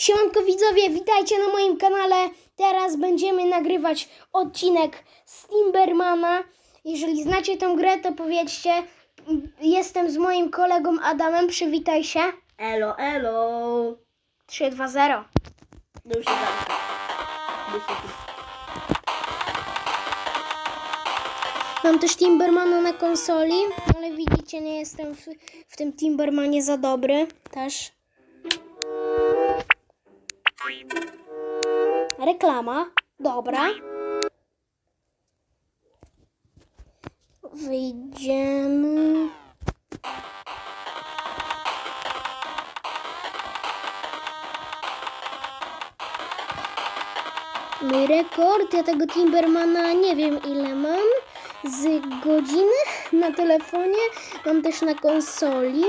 Siemanko widzowie, witajcie na moim kanale. Teraz będziemy nagrywać odcinek z Timbermana. Jeżeli znacie tę grę, to powiedzcie. Jestem z moim kolegą Adamem, przywitaj się. Elo, elo. 3, 2, 0. No już się. Niestety. Mam też Timbermana na konsoli, ale widzicie, nie jestem w, w tym Timbermanie za dobry też. Reklama. Dobra. Wyjdziemy. Mój rekord, ja tego Timbermana nie wiem ile mam z godziny na telefonie, mam też na konsoli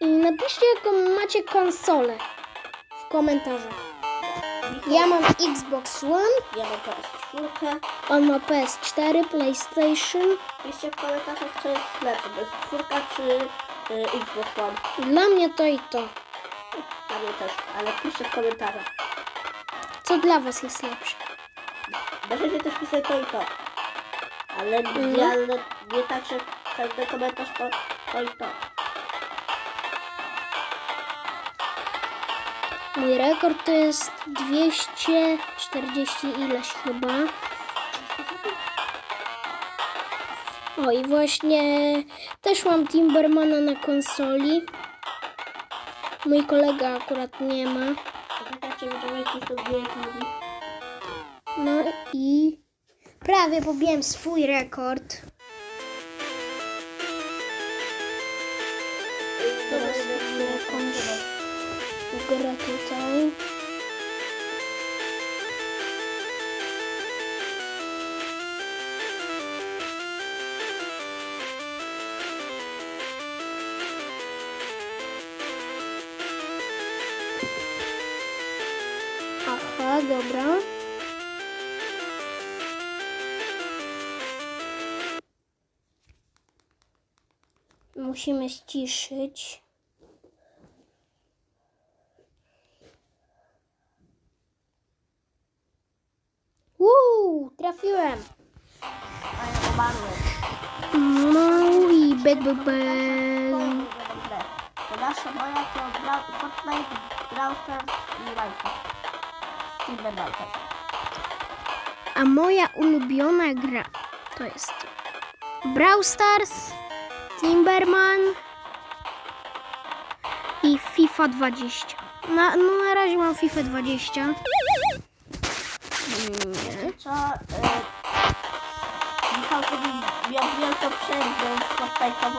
i napiszcie jaką macie konsolę w komentarzach. Ja mam Xbox One, Ja mam PS4. on ma PS4, PlayStation. Piszcie w komentarzach, co jest lepsze, to jest czwórka czy y, Xbox One. Dla mnie to i to. Dla mnie też, ale piszcie w komentarzach. Co dla was jest lepsze? Możecie też pisać to i to. Ale Mhm. nie, ale nie tak, że każdy komentarz to, to i to. Mój rekord to jest 240 ileś chyba. O i właśnie też mam Timbermana na konsoli. Mój kolega akurat nie ma. No i prawie pobiłem swój rekord. Teraz jakąś grę tutaj. Aha, dobra. Musimy ściszyć. Uuu, trafiłem. A ja umarłem. No i bek, bek, bek. grę. To nasza moja to gra, Fortnite, Brawl Stars i Minecraft. Timbermana. A moja ulubiona gra to jest Brawl Stars, Timberman i FIFA 20. Na, no na razie mam FIFA 20. Nie. E, miał wielką przerwę bo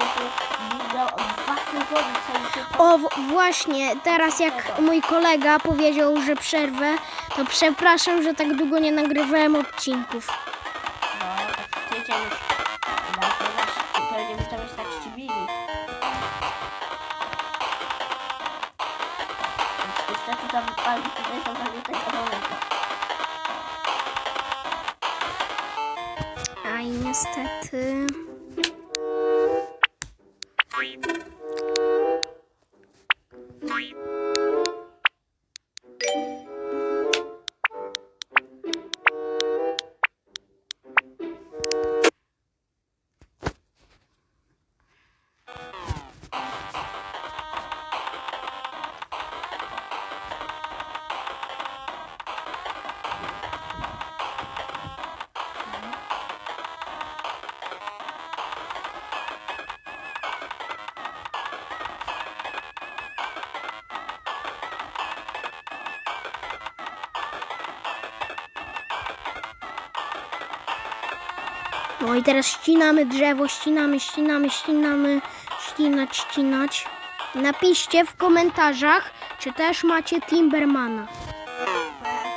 dwa sezony. O, właśnie, teraz jak mój kolega powiedział, że przerwę, to przepraszam, że tak długo nie nagrywałem odcinków. Niestety. No i teraz ścinamy drzewo, ścinamy, ścinamy, ścinamy, ścinać, ścinać. Napiszcie w komentarzach, czy też macie Timbermana. Tak.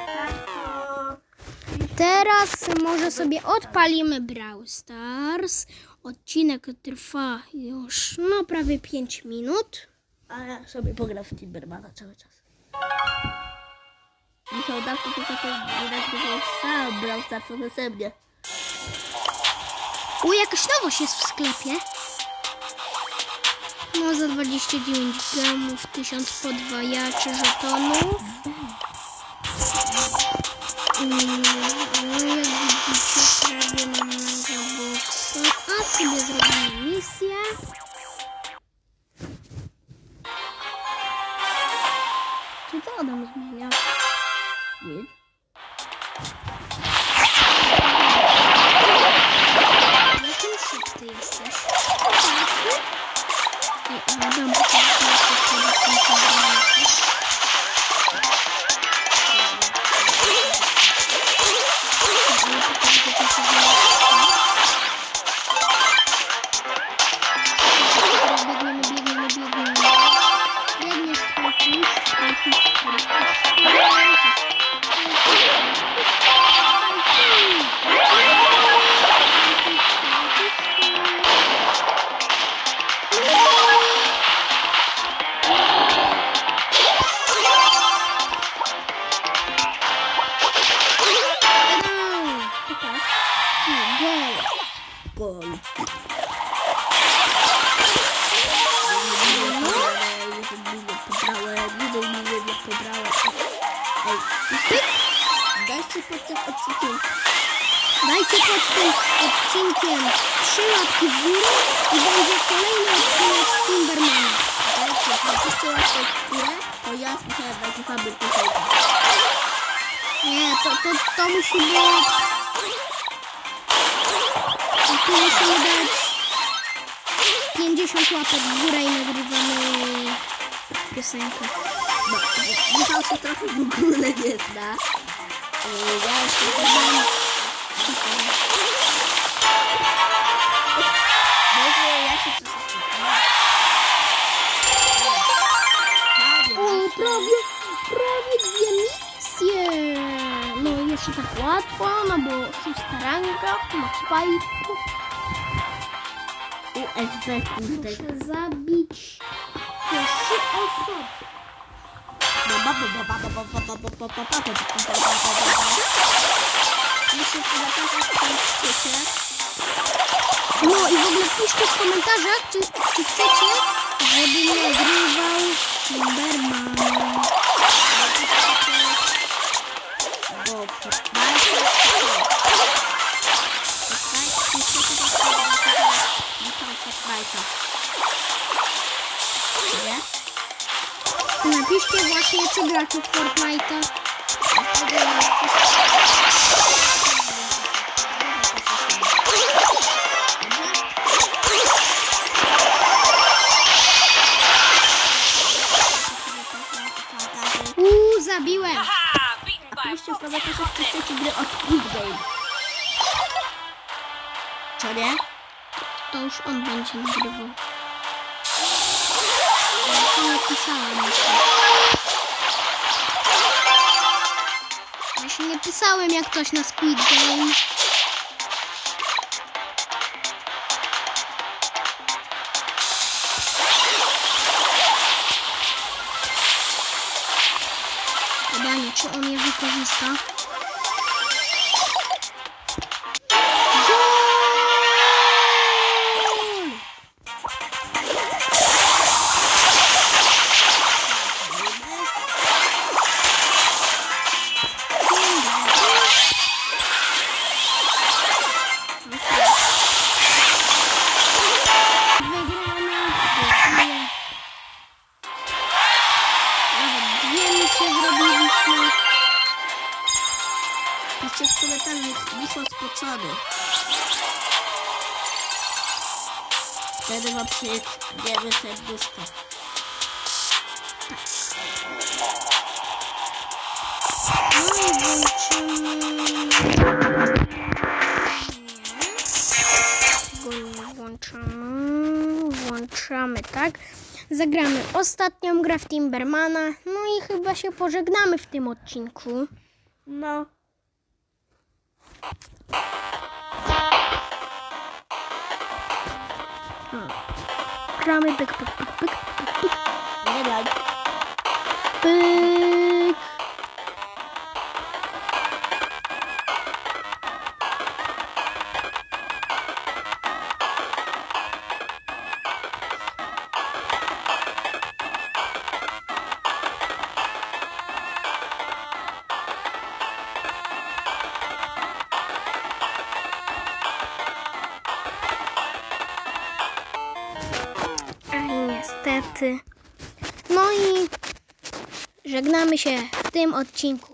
Teraz może sobie odpalimy Brawl Stars. Odcinek trwa już no prawie 5 minut. A ja sobie pogram w Timbermana cały czas. Michał dawno to nie nagrywał sam Brawl beze mnie. U, jakaś nowość jest w sklepie. No za 29 gemów, 1000 podwajaczy żetonów. Mm, Gol. Dajcie pod tym odcinkiem Dajcie trzy łapki w górę i będzie kolejny odcinek z Timbermanem. Dajcie 20 łapek w górę, to ja Michał nagrywamy piosenkę. Nie, to, to, to musi być... Tu musimy dać 50 łapek w górę i nagrywamy piosenkę. No, Michał się trochę w ogóle nie zna. Yy, Ja już trochę mam... Może ja się No jeszcze tak łatwo, no bo szósta ranka, max pipe. USB kurde. Muszę zabić trzy osoby. Muszę w komentarzach co chcecie. No i w ogóle piszcie w komentarzach, czy, czy chcecie, żebym nagrywał Timberman. Napiszcie właśnie, czy gracie w Fortnite'a. Uuu, zabiłem. Piszcie w komentarzach, czy chcecie gry od Squid Game. Co nie? To już on będzie nagrywał. Ja się nie pisałem jeszcze. Ja się nie pisałem jak coś na Squid Game. Czy on je wykorzysta? Komentarzach Michał Spoczony. Wtedy wam przyjdziemy serduszko. No i włączymy... Nie włączamy. Włączamy, tak? Zagramy ostatnią grę w Timbermana. No i chyba się pożegnamy w tym odcinku. No. Kramy byk, byk, byk, byk, byk. Nie daj. Byk. No i żegnamy się w tym odcinku.